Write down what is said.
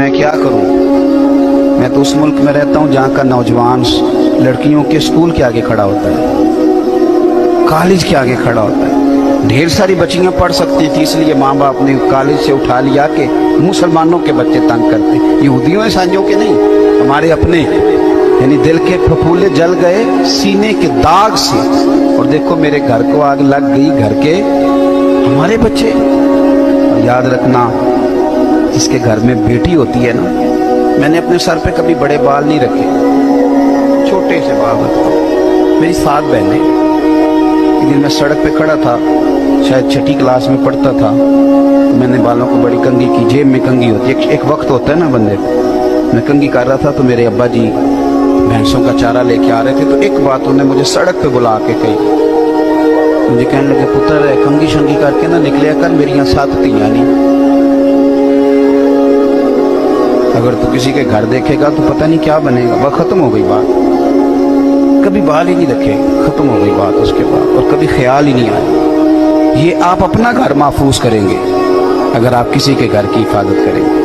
میں کیا کروں؟ میں تو اس ملک میں رہتا ہوں جہاں کا نوجوان لڑکیوں کے اسکول کے آگے کھڑا ہوتا ہے، کالج کے آگے کھڑا ہوتا ہے۔ ڈھیر ساری بچیاں پڑھ سکتی تھیں، اس لیے ماں باپ نے کالج سے اٹھا لیا کہ مسلمانوں کے بچے تنگ کرتے۔ یہودیوں عیسائیوں کے نہیں، ہمارے اپنے یعنی دل کے پھپھولے جل گئے سینے کے داغ سے۔ اور دیکھو میرے گھر کو آگ لگ گئی، گھر کے ہمارے بچے، یاد رکھنا۔ جس کے گھر میں بیٹی ہوتی ہے نا، میں نے اپنے سر پہ کبھی بڑے بال نہیں رکھے۔ چھوٹے سے بال رکھتا ہوں۔ میری سات بہنیں، ایک دن میں سڑک پہ کھڑا تھا، شاید چھٹی کلاس میں پڑھتا تھا۔ میں نے بالوں کو بڑی کنگھی کی، جیب میں کنگھی ہوتی ہے۔ ایک وقت ہوتا ہے نا بندے، میں کنگھی کر رہا تھا تو میرے ابا جی بھینسوں کا چارہ لے کے آ رہے تھے۔ تو ایک بات انہوں نے مجھے سڑک پہ بلا کے کہی۔ مجھے کہنے لگے، پتر ہے کنگھی شنگھی کر کے نا نکلے۔ کر، میری یہاں سات تیاں نہیں۔ اگر تو کسی کے گھر دیکھے گا تو پتہ نہیں کیا بنے گا۔ وہ ختم ہو گئی بات۔ کبھی بال ہی نہیں رکھے، ختم ہو گئی بات اس کے بعد۔ اور کبھی خیال ہی نہیں آیا۔ یہ آپ اپنا گھر محفوظ کریں گے، اگر آپ کسی کے گھر کی حفاظت کریں گے۔